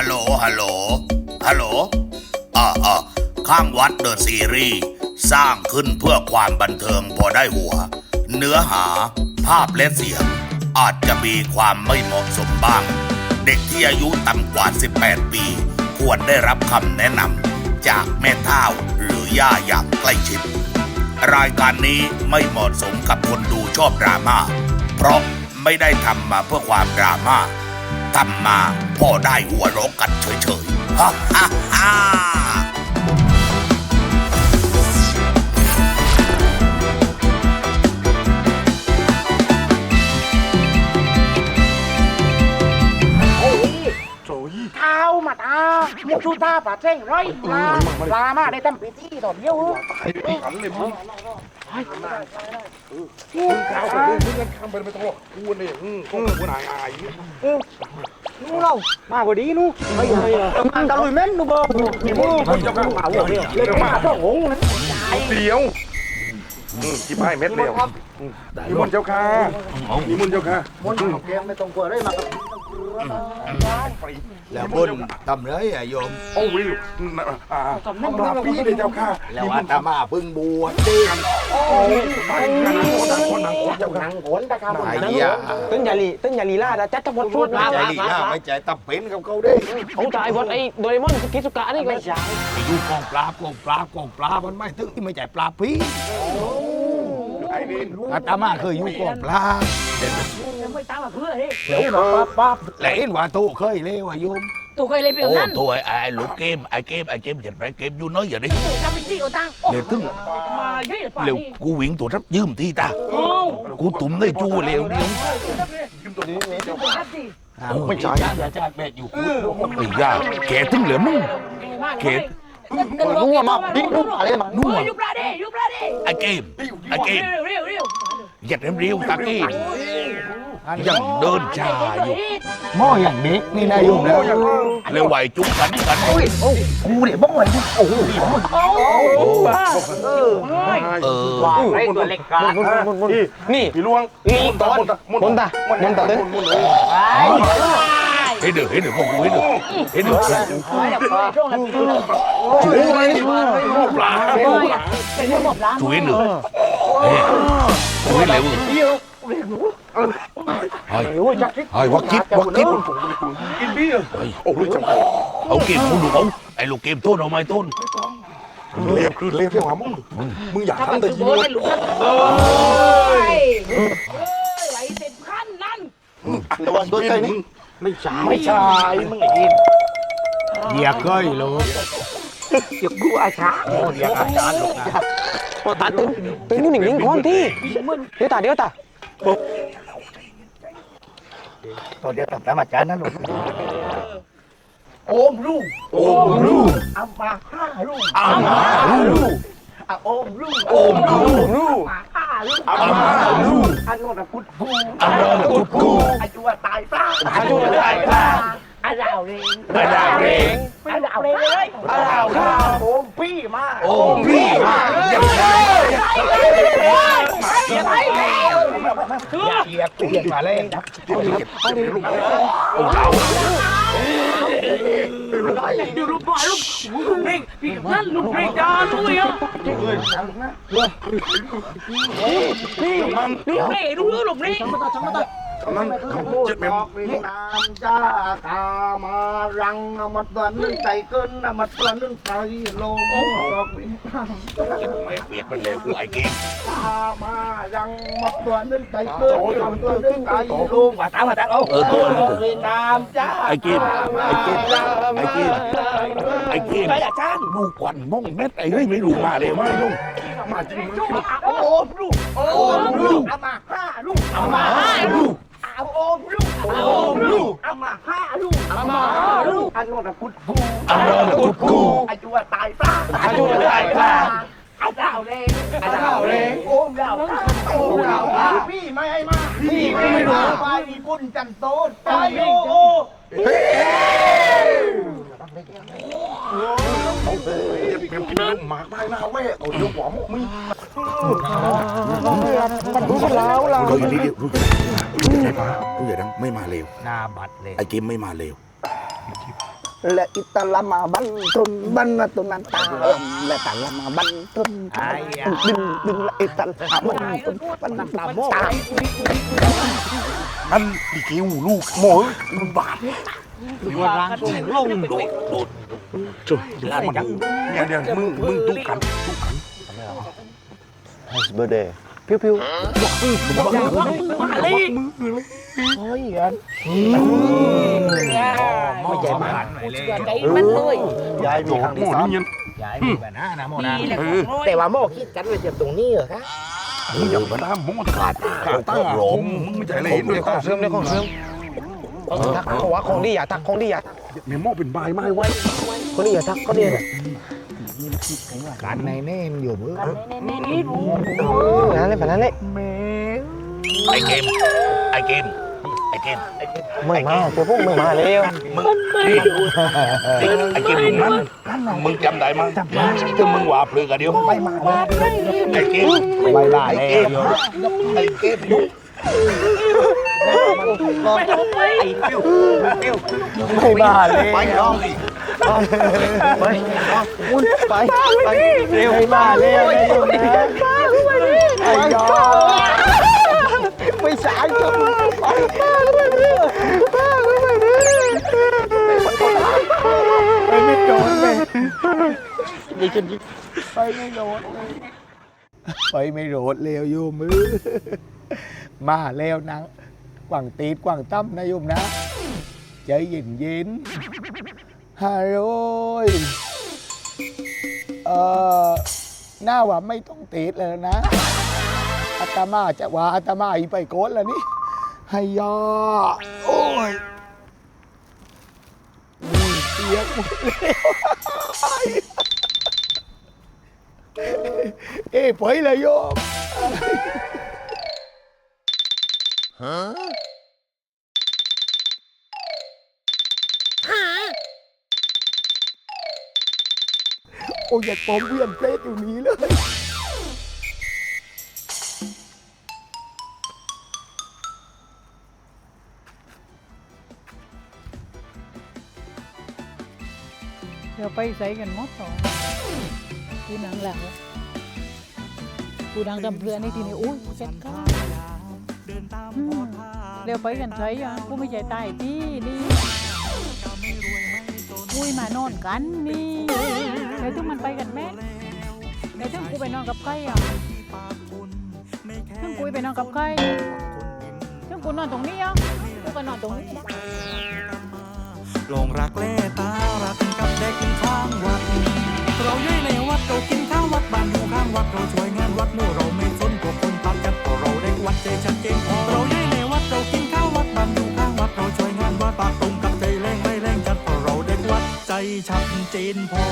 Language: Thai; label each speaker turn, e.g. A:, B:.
A: ฮัลโหล ฮัลโหล ฮัลโหลอ่าอ่าข้างวัดเดอะซีรีส์สร้างขึ้นเพื่อความบันเทิงพอได้หัว เนื้อหา ภาพและเสียง อาจจะมีความไม่เหมาะสมบ้าง เด็กที่อายุต่ำกว่า 18 ปี ควรได้รับคำแนะนำจากแม่เท่าหรือย่าอย่างใกล้ชิด รายการนี้ไม่เหมาะสมกับคนดูชอบดราม่า เพราะไม่ได้ทำมาเพื่อความดราม่า ทำมาพอได้หัวเราะกันเฉยๆฮ่าฮ่าฮ่า
B: เท้ามาตามุกชูตาป่าเจ้งร้อยปลาปลามาได้ทำพิธีตอนเดียวเหรอ
C: ขันเลยมึง ข้าวไปเลยมึงกันคำไปไม่ต้องหรอกกูเนี่ยอืมต้องกูนายอาย
B: นู่นเรามากกว่าดีนู่นไม่ใช่มันตะลุยแม่นนู่บ่มันจะมาหัวเนี่ยเลยมาต้องงงนะ
C: เดี๋ยวอืมที่ไพ่เม็ดเดียวมีมนเจ้าค่ะมีมนเจ้าค่ะ
B: มันของแกไม่ต้องกลัวเลยมา
D: แล้วบนทำไรอะโยม
C: โอ้ยอ่าต้องรับพี่เลยเจ้าค่ะ
D: แล้วอาตมาเพิ่งบวชดิ
C: ไปนั่งคนนั่งคนนั่งคนเจ้าค่ะ
B: นังโขนตะคำ
D: ไอ้ยา
E: ตึ้งยาลีตึ้งยาลีล่านะจัดทั้งหมดชุด
D: ใจลีล่าไม่ใจตับเป็นกับเขาดิ
E: ของจ่ายหมดไอ้โดเรมอนสกิสุกะนี่ก็
B: ไม่ใช่
D: ไอ้อยู่กองปลาบกองปลาบกองปลาบมันไม่ถึงที่ไม่ใจปลาพี่
C: ไอ้นี่
D: อาตมาเคยอยู่กองปลาบ
B: ไม่ตามมาเพื่อเฮ้ย
D: แล้วเอ็นว่าโตเคยเลวอะโยม
B: ตัวเคยเลยเปลี่ยน
A: โอ้
B: นั่น
A: โถไอ้ไอ้ลูกเกมไอ้เกมไอ้เกมอย่าไปเกมอยู่น้อยอย่าได้
B: ทำพิธีเอาตัง
A: เร็วตึ้ง
B: มาเยอะป่า
A: เร็ว
B: นี่
A: กูวิ่งตัวทับยืมทีตากูตุ่มได้จู้เร็วเดียว
D: ไม่ใช่
A: อย่าจ้าแม่อยู่กูไอ้ยาแกตึ้งเหลือมึงแก
B: นัวมาบิ๊กนัวอะไรมานัวยุบปลาดิยุบปลาดิ
A: ไอ้เก มไอ้เกม
B: เร็วเร็วเร็ว
A: อย่าเร็วเร็วตาเกมยังเดินช้าอยู่
D: หม้ออย่างเด็กนี่นายโยมนะ
A: เร็วไหวจุกกันกัน
D: กูเนี่ยบ้องเลยโอ้โห
A: เออ
B: ไอ้ตัวเล็กกา
E: นี่
C: พี่ลวง
E: นี่ตอนมนตามนตาตึ้ง
A: เห็นเดือเห็น เดือพวกกูเห็นเดือเห็นเดือ
B: ช่วงนั้น
A: ปลาช่วยเดือเฮ้ยช่วยเร็วเฮ้ยเฮ้ยวักจิตวักจิต
C: กินพี่โอ้ยเจ้าค่ะ
A: เอาเกมมึงดูเอาไอ้ลูกเกมต้นเอาไม้ต้น
C: เล็บคือเล็บเที่ยวหามึงมึงอยากทำแต่ยีนวล
B: ให้หลุดนะเอ้ยไหลเต็มขั้นนั่น
C: แต่ว่าตัวใจนี่
B: ไม่ใช่ไม่ใช่มึงไอ้ยิน
D: อย่าเคยเลย
B: เดี๋ยวกูอาชา
D: อย่าอาจารย์หรอกนะ
E: ตาตึ้งตึ้งนี่หนึ่งนิ่งก่อนที่เดี๋ยวตาเดี๋ยวตา
D: ตอนเดียวตับตามอาจารย์นะลูก
B: โอมลูก
D: โอ้ลูก
B: อามาห้าลูก
D: อามาลูก
B: อาโอมลูก
D: โอ้ลูก
B: ลูกมาห้า ลูก
D: อามาลูก
B: อันโนนพุทธภู
D: อามาลูกกู
B: อาจุวตายปลา
D: อาจุวตายปลา
B: อาดาวเรง
D: อาดาวเรง
B: อาดาวเรงเลยอาดาวข้าโอมพี่มา
D: โอ้พี่มาอย่า
B: อย่าไปแล้ว
D: เกียกเกียกมาเลย
B: ดูรูปบ้า ลูกเร่งพี่นั่นลูกเร่งจ้าลูกอะนี่ลูกเร่งลูกลูกเพ่ง
C: นั่นเจ็ดเมม
B: ตามจ้าตามารังมัดวันนึงใจเกินมัดวันนึงใจลงดอกวิ
A: ไม่เปียกมันเร็วกูไอ้เกม
B: ตามารังมัดวันนึงใจเกินมัดวันนึงใจลงมาตามมาตามเอา
A: เออตัว
B: ตามจ้า
A: ไอ้เกมไอ้เกมไอ้เกมไอ้เกมลูกควันม่องเม็ดไอ้เฮ้ยไม่รู้มาเลยมาลุง
C: มาจริงมึง
B: โอ้ลูกโอ้ลูกเอามาห้าลูกเอามาห้าลูก เอาโอมลูกโอมลูกเอามาห้าลูกเอามาห้าลูกอันโนนพุทธภู
A: อามาลูกกู
B: อาจุวตายปลาอาจุวตายปลาอาดาวเรงอาดาวเรงโอมดาวโอมดาวพี่ไม่ให้มาพี่ไม่มาไปมีปุ้นจันโตไปโยโอ
C: เจ็ดเมมกินลูกหมากได้หน้าแว่เอาเดี๋ยวหัวมุกมี
A: เราอยู่นี่เดียวรู้จักรู้จักปะรู้จักดังไม่มาเร็ว
D: หน้าบัดเลย
A: ไอ้เกมไม่มาเร็ว
D: และอิตาลามาบันตุนบันตุนันตาและตาลามาบันตุนดึงดึงและอิตาลาบันตุนบันตุนตา
C: อันดีเกหูลูกโมยมันบาด
E: ว่าร่างทรงลง
C: จุดเดี๋ ยวมันเดี๋ยวเดี๋ยวมึงมึงตู้กันตู้กัน
E: Happy birthday พิวพิว
D: ไม่ใหญ่มาก
F: ใจมันเลย
D: ยายมีครั้ง
C: โม
D: ที่สาม
C: นี่ยัน
F: มีแหละของน้อย
D: แต่ว่าโม่คิดกันไว้เจ็บตรงนี้เหรอคะ
C: มึงอย่าไปตามมึงมันขาดขาดตั้งหลมมึงไม่ใจเลยเห็นด้วย
E: ของเสื่อมเนี่ยของเสื่อม ทักเขาว่าของดีอย่าทักของดีอย่า
C: เนี่ยโมเป็นใบไม้ไว้
E: ของดีอย่าทักเขาดีนะ
D: การในแน่มันอยู่มือ
F: ในนี้รู้
E: นั่นเลยแบบนั้นเลย
A: ไอเกมไอเกมไอเกม
E: ไม่มาเจอพวกไม่มาแล้วมึง
A: ไอเกมมึงมันมึงจำได้มั้ยจำได้ที่มึงว่าปลือกันเดียวไม่มาไอเกม
D: ไม่ได้
A: ไอเกมไอเกมยุ
F: ไปลงไป
D: ไม่มาเลย
A: ไปร้องดิ
E: ไปอุ้นไปไปเร็ว
D: ไม่มาเลยไม่อยู่นะไอ้ยอไม่ใช่จบไปป้าไม่ได้ป้าไม่ได้ไปไม่โดนเลยนี่ฉันไปไม่โดนเลยไปไม่โดนเร็วโยมมือ มาแล้วนะ กว่างตีดกว่างตั้มนะโยมนะ ใจเย็นเย็นฮัลโหลเอ่อหน้าว่าไม่ต้องตีดเลยนะอาตมาจะว่าอาตมาอีไปโกนแล้วนี่ให้ยาโอ้ยมเปียกหมดแล้วเอ้ไปเลยโยม โอ้ยอยากปมเวียนเพลสอยู่นี้เลย
G: เดี๋ยวไปใส่กันมดสองกูนังหลังกูนังทำเพื่อนในทีนี้อุ้ยเจ็ดก้า เดี๋ยวไปกันใช้อะกูไม่ใจตายที่นี่คุยมานอนกันนี่เดี๋ยวถึงมันไปกันแม่เดี๋ยวถึงกูไปนอนกับใครอะถึงกูไปนอนกับใครถึงกูนอนตรงนี้อะกูก็นอนตรงนี้
H: ลงรักเล่ตา นพอ